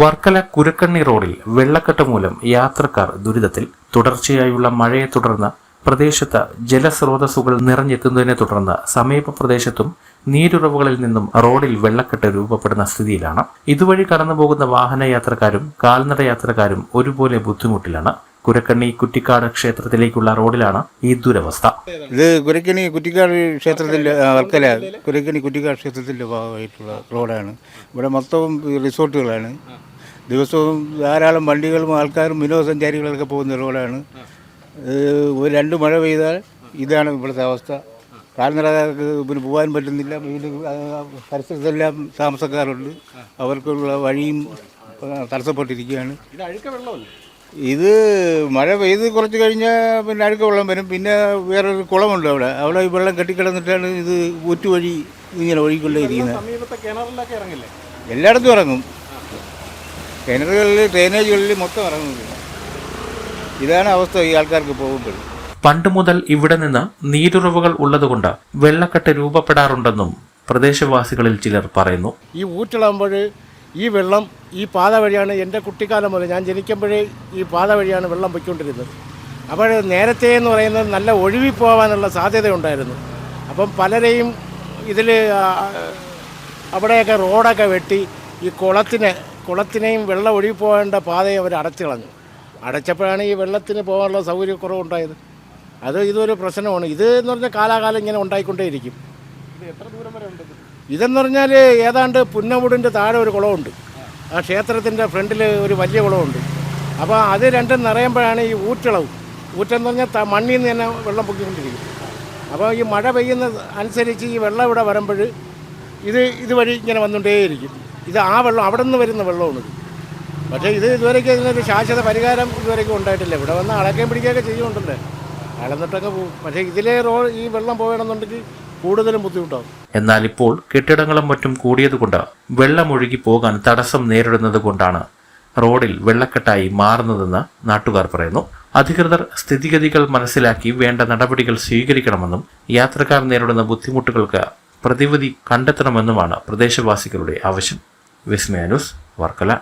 വർക്കല കുരക്കണ്ണി റോഡിൽ വെള്ളക്കെട്ട് മൂലം യാത്രക്കാർ ദുരിതത്തിൽ. തുടർച്ചയായുള്ള മഴയെ തുടർന്ന് പ്രദേശത്ത് ജലസ്രോതസ്സുകൾ നിറഞ്ഞെത്തുന്നതിനെ തുടർന്ന് സമീപ പ്രദേശത്തും നീരുറവുകളിൽ നിന്നും റോഡിൽ വെള്ളക്കെട്ട് രൂപപ്പെടുന്ന സ്ഥിതിയിലാണ്. ഇതുവഴി കടന്നുപോകുന്ന വാഹന യാത്രക്കാരും കാൽനട യാത്രക്കാരും ഒരുപോലെ ബുദ്ധിമുട്ടിലാണ്. കുരക്കണ്ണി കുറ്റിക്കാട് ക്ഷേത്രത്തിലേക്കുള്ള റോഡിലാണ് ഈ ദുരവസ്ഥ. ഇത് കുരക്കണി കുറ്റിക്കാട് ക്ഷേത്രത്തിന്റെ വർക്കല കുരക്കണി കുറ്റിക്കാട് ക്ഷേത്രത്തിന്റെ ഭാഗമായിട്ടുള്ള റോഡാണ്. ഇവിടെ മൊത്തവും റിസോർട്ടുകളാണ്. ദിവസവും ധാരാളം വണ്ടികളും ആൾക്കാരും വിനോദസഞ്ചാരികളൊക്കെ പോകുന്ന റോഡാണ്. ഒരു രണ്ട് മഴ പെയ്താൽ ഇതാണ് ഇവിടുത്തെ അവസ്ഥ. കാൽനടക്കാർക്ക് പിന്നെ പോകാൻ പറ്റുന്നില്ല. വീട് പരിസരത്തെല്ലാം താമസക്കാരുണ്ട്. അവർക്കുള്ള വഴിയും തടസ്സപ്പെട്ടിരിക്കുകയാണ്. ഇത് മഴ പെയ്ത് കുറച്ച് കഴിഞ്ഞാൽ പിന്നെ അഴുക്ക വെള്ളം വരും. പിന്നെ വേറൊരു കുളമുണ്ട് അവിടെ. അവിടെ ഈ വെള്ളം കെട്ടിക്കിടന്നിട്ടാണ് ഇത് ഊറ്റുവഴി ഇങ്ങനെ ഒഴുകിക്കൊണ്ടേ ഇരിക്കുന്നത് എല്ലായിടത്തും ഇറങ്ങും. കിണറുകളിൽ ഡ്രെയിനേജുകളിൽ മൊത്തം ഇറങ്ങും. ഇതാണ് അവസ്ഥ ഈ ആൾക്കാർക്ക് പോകുമ്പോൾ. പണ്ട് മുതൽ ഇവിടെ നിന്ന് നീരുറവുകൾ ഉള്ളതുകൊണ്ട് വെള്ളക്കെട്ട് രൂപപ്പെടാറുണ്ടെന്നും പ്രദേശവാസികളിൽ ചിലർ പറയുന്നു. ഈ ഊറ്റിളകുമ്പോൾ ഈ വെള്ളം ഈ പാത വഴിയാണ് എന്റെ കുട്ടിക്കാലം മുതൽ ഞാൻ ജനിക്കുമ്പോഴേ ഈ പാത വഴിയാണ് വെള്ളം പൊയ്ക്കൊണ്ടിരുന്നത്. അപ്പോൾ നേരത്തെ എന്ന് പറയുന്നത് നല്ല ഒഴുകി പോകാനുള്ള സാധ്യതയുണ്ടായിരുന്നു അപ്പം പലരെയും ഇതിൽ അവിടെയൊക്കെ റോഡൊക്കെ വെട്ടി ഈ കുളത്തിനെ കുളത്തിനെയും വെള്ളം ഒഴുകി പോകേണ്ട പാതയെ അവർ അടച്ചു കളഞ്ഞു അടച്ചപ്പോഴാണ് ഈ വെള്ളത്തിന് പോകാനുള്ള സൗകര്യക്കുറവുണ്ടായത്. അത് ഇതൊരു പ്രശ്നമാണ്. ഇത് എന്ന് പറഞ്ഞാൽ കാലാകാലം ഇങ്ങനെ ഉണ്ടായിക്കൊണ്ടേയിരിക്കും. ഇതെന്ന് പറഞ്ഞാൽ ഏതാണ്ട് പുന്നമുടിന്റെ താഴെ ഒരു കുളമുണ്ട്. ആ ക്ഷേത്രത്തിന്റെ ഫ്രണ്ടിൽ ഒരു വലിയ കുളമുണ്ട്. അപ്പോൾ അത് രണ്ടും നിറയുമ്പോഴാണ് ഈ ഊറ്റളവ്. ഊറ്റെന്ന് പറഞ്ഞാൽ മണ്ണിൽ നിന്ന് തന്നെ വെള്ളം പൊക്കിക്കൊണ്ടിരിക്കും. അപ്പോൾ ഈ മഴ പെയ്യുന്ന അനുസരിച്ച് ഈ വെള്ളം ഇവിടെ വരുമ്പോൾ ഇത് ഇതുവഴി ഇങ്ങനെ വന്നുകൊണ്ടേയിരിക്കും. ഇത് ആ വെള്ളം അവിടെ നിന്ന് വരുന്ന വെള്ളമാണിത് പക്ഷേ ഇത് ഇതുവരെയ്ക്ക് ഇതിനൊരു ശാശ്വത പരിഹാരം ഇതുവരെയ്ക്കും ഉണ്ടായിട്ടില്ല. ഇവിടെ വന്ന് അളക്കുകയും പിടിക്കുകയൊക്കെ ചെയ്യുന്നുണ്ടല്ലേ. അളന്നിട്ടൊക്കെ പോകും. പക്ഷേ ഇതിലേ റോ ഈ വെള്ളം പോകണമെന്നുണ്ടെങ്കിൽ കൂടുതലും ബുദ്ധിമുട്ടാകും. എന്നാൽ ഇപ്പോൾ കെട്ടിടങ്ങളും മറ്റും കൂടിയതുകൊണ്ട് വെള്ളമൊഴുകി പോകാൻ തടസ്സം നേരിടുന്നത് കൊണ്ടാണ് റോഡിൽ വെള്ളക്കെട്ടായി മാറുന്നതെന്ന് നാട്ടുകാർ പറയുന്നു. അധികൃതർ സ്ഥിതിഗതികൾ മനസ്സിലാക്കി വേണ്ട നടപടികൾ സ്വീകരിക്കണമെന്നും യാത്രക്കാർ നേരിടുന്ന ബുദ്ധിമുട്ടുകൾക്ക് പ്രതിവിധി കണ്ടെത്തണമെന്നുമാണ് പ്രദേശവാസികളുടെ ആവശ്യം. വിസ്മയ ന്യൂസ് വർക്കല.